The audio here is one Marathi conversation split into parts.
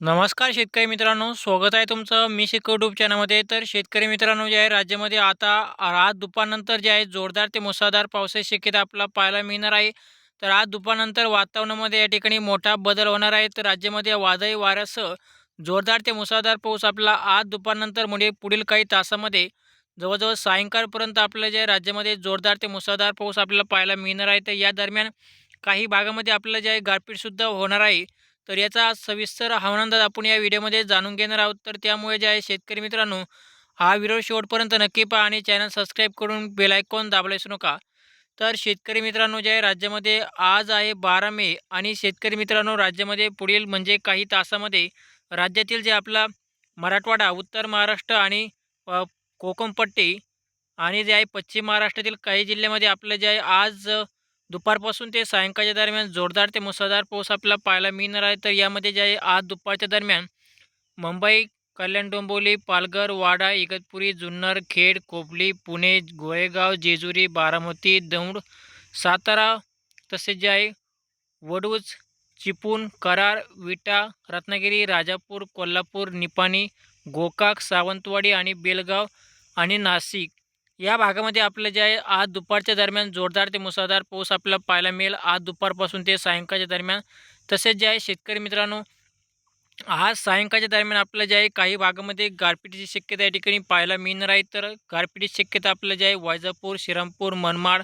नमस्कार शेतकरी मित्रांनो स्वागत आहे तुमचं मी शिकव डूब चॅनलमध्ये तर शेतकरी मित्रांनो जे आहे राज्यामध्ये आता आज दुपारनंतर जे आहे जोरदार ते मुसळधार पावसाची शक्यता आपल्याला पाहायला मिळणार आहे. तर आज दुपारनंतर वातावरणामध्ये या ठिकाणी मोठा बदल होणार आहे. तर राज्यामध्ये वादळी वाऱ्यासह जोरदार ते मुसळधार पाऊस आपला आज दुपारनंतर म्हणजे पुढील काही तासामध्ये जवळजवळ सायंकाळपर्यंत आपल्या जे राज्यामध्ये जोरदार ते मुसळधार पाऊस आपल्याला पाहायला मिळणार आहे. तर या दरम्यान काही भागामध्ये आपल्याला जे आहे गारपीटसुद्धा होणार आहे. तर याचा सविस्तर हवामान आपण या व्हिडिओमध्ये जाणून घेणार आहोत. तर त्यामुळे जे आहे शेतकरी मित्रांनो हा व्हिडिओ शेवटपर्यंत नक्की पहा आणि चॅनल सबस्क्राईब करून बेलायकॉन दाबला विसरू नका. तर शेतकरी मित्रांनो जे आहे राज्यामध्ये आज आहे बारा मे आणि शेतकरी मित्रांनो राज्यामध्ये पुढील म्हणजे काही तासामध्ये राज्यातील जे आपला मराठवाडा उत्तर महाराष्ट्र आणि कोकमपट्टी आणि जे आहे पश्चिम महाराष्ट्रातील काही जिल्ह्यामध्ये आपलं जे आहे आज दुपारपासून ते सायंकाळच्या दरम्यान जोरदार ते मुसळधार पाऊस आपल्याला पाहायला मिळणार आहे. तर यामध्ये जे आहे आज दुपारच्या दरम्यान मुंबई कल्याण डोंबिवली पालघर वाडा इगतपुरी जुन्नर खेड कोपली पुणे गोळेगाव जेजुरी बारामती दौंड सातारा तसेच जे आहे वडूज चिपून करार विटा रत्नागिरी राजापूर कोल्हापूर निपाणी गोकाक सावंतवाडी आणि बेलगाव आणि नाशिक या भागामध्ये आपलं जे आहे आज दुपारच्या दरम्यान जोरदार ते मुसळधार पाऊस आपल्याला पाहायला मिळेल. आज दुपारपासून ते सायंकाळच्या दरम्यान. तसेच जे आहे शेतकरी मित्रांनो आज सायंकाळच्या दरम्यान आपलं जे आहे काही भागामध्ये गारपिटीची शक्यता या ठिकाणी पाहायला मिळणार आहे. तर गारपिटीची शक्यता आपलं जे आहे वैजापूर श्रीरामपूर मनमाड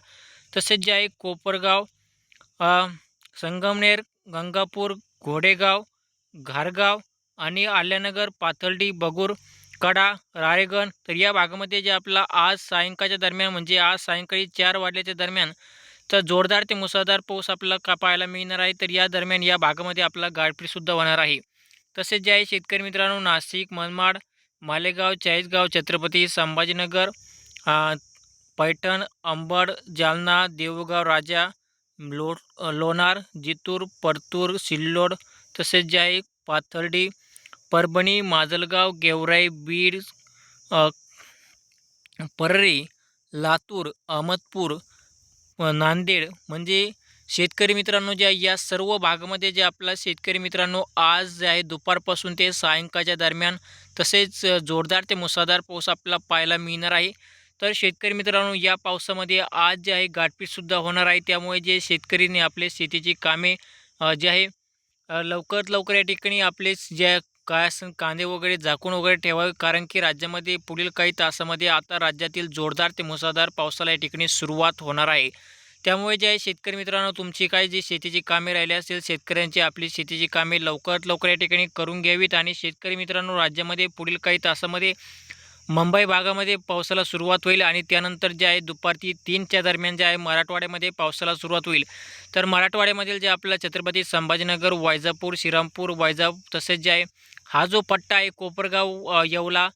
तसेच जे आहे कोपरगाव संगमनेर गंगापूर घोडेगाव घारगाव आणि आल्यानगर पाथर्डी बगूर कडा राळेगण तर या भागामध्ये जे आपला आज सायंकाळच्या दरम्यान म्हणजे आज सायंकाळी चार वाजल्याच्या दरम्यान तर जोरदार ते मुसळधार पाऊस आपल्याला का पाहायला मिळणार आहे? तर या दरम्यान या भागामध्ये आपला गारपीटसुद्धा होणार आहे. तसेच जे आहे शेतकरी मित्रांनो नाशिक मनमाड मालेगाव चाळीसगाव छत्रपती संभाजीनगर पैठण अंबड जालना देऊळगाव राजा लो लोणार जितूर परतूर सिल्लोड तसेच जे आहे पाथर्डी परभणी माजलगाव गेवराई बीड परळी लातूर अहमदपूर नांदेड. म्हणजे शेतकरी मित्रांनो जे या सर्व भागामध्ये जे आपला शेतकरी मित्रांनो आज जे आहे दुपारपासून ते सायंकाळच्या दरम्यान तसेच जोरदार ते मुसळधार पाऊस आपल्याला पाहायला मिळणार आहे. तर शेतकरी मित्रांनो या पावसामध्ये आज जे आहे गाठपीटसुद्धा होणार आहे. त्यामुळे जे शेतकरीने आपले शेतीची कामे जे आहे लवकरात लवकर या ठिकाणी आपले ज्या काय असं कांदे वगैरे झाकून वगैरे ठेवावे? कारण की राज्यामध्ये पुढील काही तासामध्ये आता राज्यातील जोरदार ते मुसळधार पावसाला या ठिकाणी सुरुवात होणार आहे. त्यामुळे जे आहे शेतकरी मित्रांनो तुमची काय जी शेतीची कामे राहिली असेल शेतकऱ्यांची आपली शेतीची कामे लवकरात लवकर या ठिकाणी करून घ्यावीत आणि शेतकरी मित्रांनो राज्यामध्ये पुढील काही तासामध्ये मुंबई भागामध्ये पावसाला सुरुवात होईल आणि त्यानंतर जे आहे दुपारची तीनच्या दरम्यान जे आहे मराठवाड्यामध्ये पावसाला सुरुवात होईल. तर मराठवाड्यामधील जे आपलं छत्रपती संभाजीनगर वैजापूर श्रीरामपूर वायजा तसेच जे आहे हा जो पट्टा आहे कोपरगाव येवला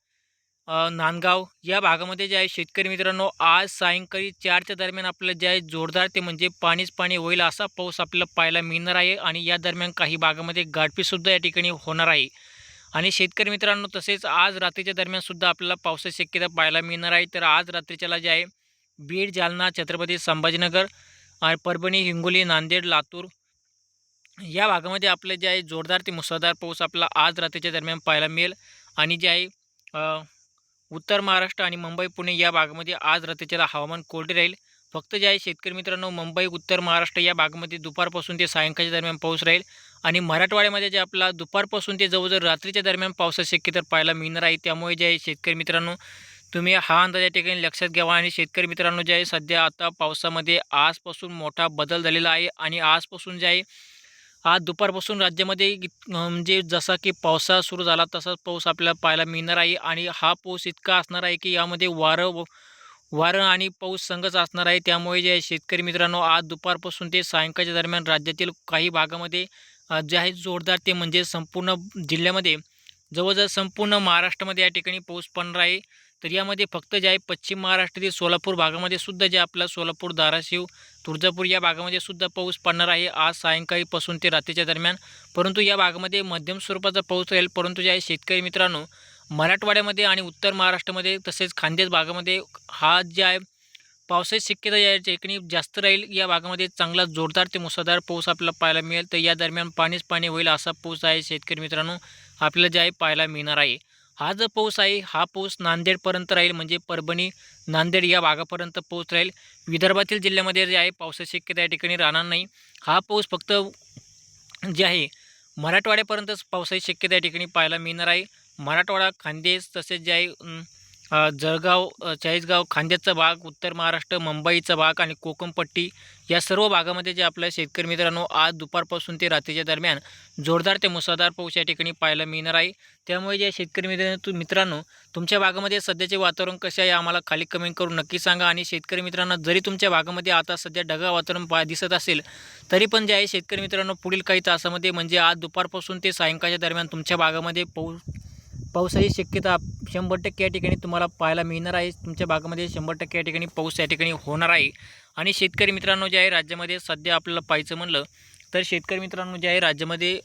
नांदगाव या भागामध्ये जे आहे शेतकरी मित्रांनो आज सायंकाळी चारच्या दरम्यान आपल्याला जे आहे जोरदार ते म्हणजे पाणीच पाणी होईल असा पाऊस आपल्याला पाहायला मिळणार आहे आणि या दरम्यान काही भागामध्ये गाठपीसुद्धा या ठिकाणी होणार आहे. आणि शेतकरी मित्रांनो तसेच आज रात्रीच्या दरम्यानसुद्धा आपल्याला पावसाची शक्यता पाहायला मिळणार आहे. तर आज रात्रीच्याला जे आहे बीड जालना छत्रपती संभाजीनगर परभणी हिंगोली नांदेड लातूर या भागामध्ये आपलं जे आहे जोरदार ते मुसळधार पाऊस आपला आज रात्रीच्या दरम्यान पाहायला मिळेल. आणि जे आहे उत्तर महाराष्ट्र आणि मुंबई पुणे या भागामध्ये आज रात्रीच्या हवामान कोरडे राहील. फक्त जे आहे शेतकरी मित्रांनो मुंबई उत्तर महाराष्ट्र या भागामध्ये दुपारपासून ते सायंकाळच्या दरम्यान पाऊस राहील. आणि मराठवाड्यामध्ये जे आपला दुपारपासून ते जवळजवळ रात्रीच्या दरम्यान पावसाची शक्यता पाहायला मिळणार आहे. त्यामुळे जे आहे शेतकरी मित्रांनो तुम्ही हा अंदाज या ठिकाणी लक्षात घ्यावा. आणि शेतकरी मित्रांनो जे आहे सध्या आता पावसामध्ये आजपासून मोठा बदल झालेला आहे. आणि आजपासून जे आहे आज दुपारपासून राज्यामध्ये म्हणजे जसा की पावसाळा सुरू झाला तसाच पाऊस आपल्याला पाहायला मिळणार आहे. आणि हा पाऊस इतका असणार आहे की यामध्ये वारं व- वारं आणि पाऊस संगच असणार आहे. त्यामुळे जे शेतकरी मित्रांनो आज दुपारपासून ते सायंकाळच्या दरम्यान राज्यातील काही भागामध्ये जे आहे जोरदार ते म्हणजे संपूर्ण जिल्ह्यामध्ये जवळजवळ संपूर्ण महाराष्ट्रामध्ये या ठिकाणी पाऊस पडणार आहे. तर यामध्ये फक्त जे आहे पश्चिम महाराष्ट्रातील सोलापूर भागामध्ये सुद्धा जे आपला सोलापूर धाराशिव तुळजापूर या भागामध्ये सुद्धा पाऊस पडणार आहे आज सायंकाळीपासून ते रात्रीच्या दरम्यान. परंतु या भागामध्ये मध्यम स्वरूपाचा पाऊस राहील. परंतु जे आहे शेतकरी मित्रांनो मराठवाड्यामध्ये आणि उत्तर महाराष्ट्रामध्ये तसेच खानदेश भागामध्ये हा जे आहे पावसाची शक्यता या ठिकाणी जास्त राहील. या भागामध्ये चांगला जोरदार ते मुसळधार पाऊस आपल्याला पाहायला मिळेल. तर या दरम्यान पाणीच पाणी होईल असा पाऊस आहे शेतकरी मित्रांनो आपल्याला जे आहे पाहायला मिळणार आहे. हा जो पाऊस आहे हा पाऊस नांदेडपर्यंत राहील म्हणजे परभणी नांदेड या भागापर्यंत पाऊस राहील. विदर्भातील जिल्ह्यामध्ये जे आहे पावसाची शक्यता या ठिकाणी राहणार नाही. हा पाऊस फक्त जे आहे मराठवाड्यापर्यंतच पावसाची शक्यता या ठिकाणी पाहायला मिळणार आहे. मराठवाडा खानदेश तसेच जे आहे जळगाव चाळीसगाव खांद्याचा भाग उत्तर महाराष्ट्र मुंबईचा भाग आणि कोकमपट्टी या सर्व भागामध्ये जे आपल्या शेतकरी मित्रांनो आज दुपारपासून ते रात्रीच्या दरम्यान जोरदार ते मुसळधार पाऊस या ठिकाणी पाहायला मिळणार आहे. त्यामुळे जे शेतकरी मित्रांनो मित्रांनो तुमच्या भागामध्ये सध्याचे वातावरण कसे आहे आम्हाला खाली कमेंट करून नक्की सांगा आणि शेतकरी मित्रांनो जरी तुमच्या भागामध्ये आता सध्या ढगाळ वातावरण पा दिसत असेल तरी पण जे आहे शेतकरी मित्रांनो पुढील काही तासामध्ये म्हणजे आज दुपारपासून ते सायंकाळच्या दरम्यान तुमच्या भागामध्ये पाऊस पावसाची शक्यता शंभर टक्के या ठिकाणी तुम्हाला पाहायला मिळणार आहे. तुमच्या भागामध्ये शंभर टक्के या ठिकाणी पाऊस या ठिकाणी होणार आहे. आणि शेतकरी मित्रांनो जे आहे राज्यामध्ये सध्या आपल्याला पाहायचं म्हणलं तर शेतकरी मित्रांनो जे आहे राज्यामध्ये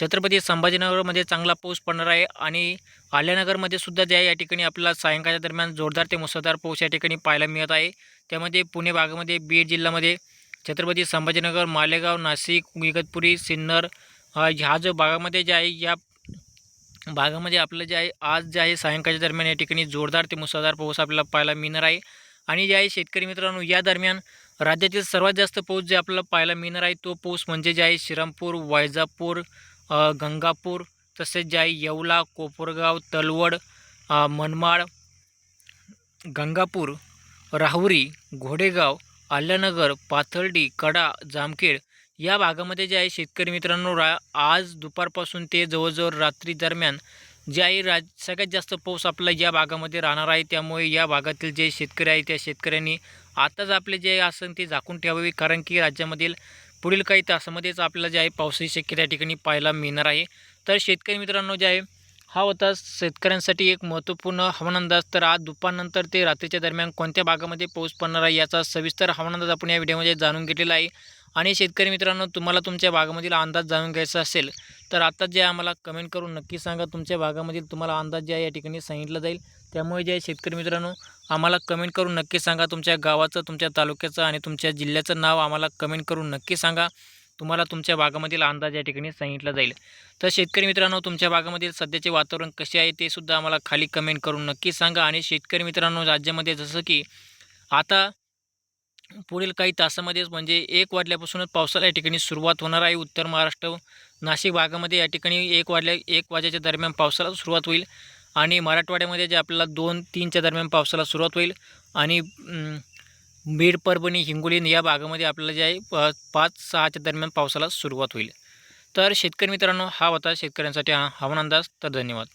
छत्रपती संभाजीनगरमध्ये चांगला पाऊस पडणार आहे. आणि आल्यानगरमध्ये सुद्धा जे आहे या ठिकाणी आपल्याला सायंकाळच्या दरम्यान जोरदार ते मुसळधार पाऊस या ठिकाणी पाहायला मिळत आहे. त्यामध्ये पुणे भागामध्ये बीड जिल्ह्यामध्ये छत्रपती संभाजीनगर मालेगाव नाशिक इगतपुरी सिन्नर ह्या जो भागामध्ये जे आहे या भागामध्ये आपलं जे आहे आज जे आहे सायंकाळच्या दरम्यान या ठिकाणी जोरदार ते मुसळधार पाऊस आपल्याला पाहायला मिळणार आहे. आणि जे आहे शेतकरी मित्रांनो या दरम्यान राज्यातील सर्वात जास्त पाऊस जे आपल्याला पाहायला मिळणार आहे तो पाऊस म्हणजे जे आहे श्रीरामपूर वैजापूर गंगापूर तसेच जे आहे येवला कोपरगाव तलवड मनमाड गंगापूर राहुरी घोडेगाव आल्यानगर पाथर्डी कडा जामखेड या भागामध्ये जे आहे शेतकरी मित्रांनो रा आज दुपारपासून ते जवळजवळ रात्री दरम्यान जे आहे राज सगळ्यात जास्त पाऊस आपला या भागामध्ये राहणार आहे. त्यामुळे या भागातील जे शेतकरी आहे त्या शेतकऱ्यांनी आताच आपले जे आसन ते झाकून ठेवावे. कारण की राज्यामधील पुढील काही तासामध्येच आपल्याला जे आहे पावसाची शक्यता या ठिकाणी पाहायला मिळणार आहे. तर शेतकरी मित्रांनो जे आहे हा होता शेतकऱ्यांसाठी एक महत्त्वपूर्ण हवामान अंदाज तर आज दुपारनंतर ते रात्रीच्या दरम्यान कोणत्या भागामध्ये पाऊस पडणार आहे याचा सविस्तर हवामान अंदाज आपण या व्हिडिओमध्ये जाणून घेतलेला आहे. आणि शेतकरी मित्रांनो तुम्हाला तुमच्या भागामधील अंदाज जाणून घ्यायचा असेल तर आता जे आम्हाला कमेंट करून नक्की सांगा. तुमच्या भागामधील तुम्हाला अंदाज जे आहे या ठिकाणी सांगितलं जाईल त्यामुळे जे आहे शेतकरी मित्रांनो आम्हाला कमेंट करून नक्की सांगा. तुमच्या गावाचं तुमच्या तालुक्याचं आणि तुमच्या जिल्ह्याचं नाव आम्हाला कमेंट करून नक्की सांगा. तुम्हाला तुमच्या भागामधील अंदाज या ठिकाणी सांगितला जाईल. तर शेतकरी मित्रांनो तुमच्या भागामधील सध्याचे वातावरण कसे आहे ते सुद्धा आम्हाला खाली कमेंट करून नक्की सांगा. आणि शेतकरी मित्रांनो राज्यामध्ये जसं की आता पुढील काही तासामध्येच म्हणजे एक वाजल्यापासूनच पावसाला या ठिकाणी सुरुवात होणार आहे. उत्तर महाराष्ट्र नाशिक भागामध्ये या ठिकाणी एक वाजल्या एक वाजेच्या दरम्यान पावसाला सुरुवात होईल. आणि मराठवाड्यामध्ये जे आपल्याला दोन तीनच्या दरम्यान पावसाला सुरुवात होईल. आणि बीड परभणी हिंगोली या भागामध्ये आपल्याला जे आहे प- पाच सहाच्या दरम्यान पावसाला सुरुवात होईल. तर शेतकरी मित्रांनो हा होता शेतकऱ्यांसाठी हा हवामान अंदाज. तर धन्यवाद.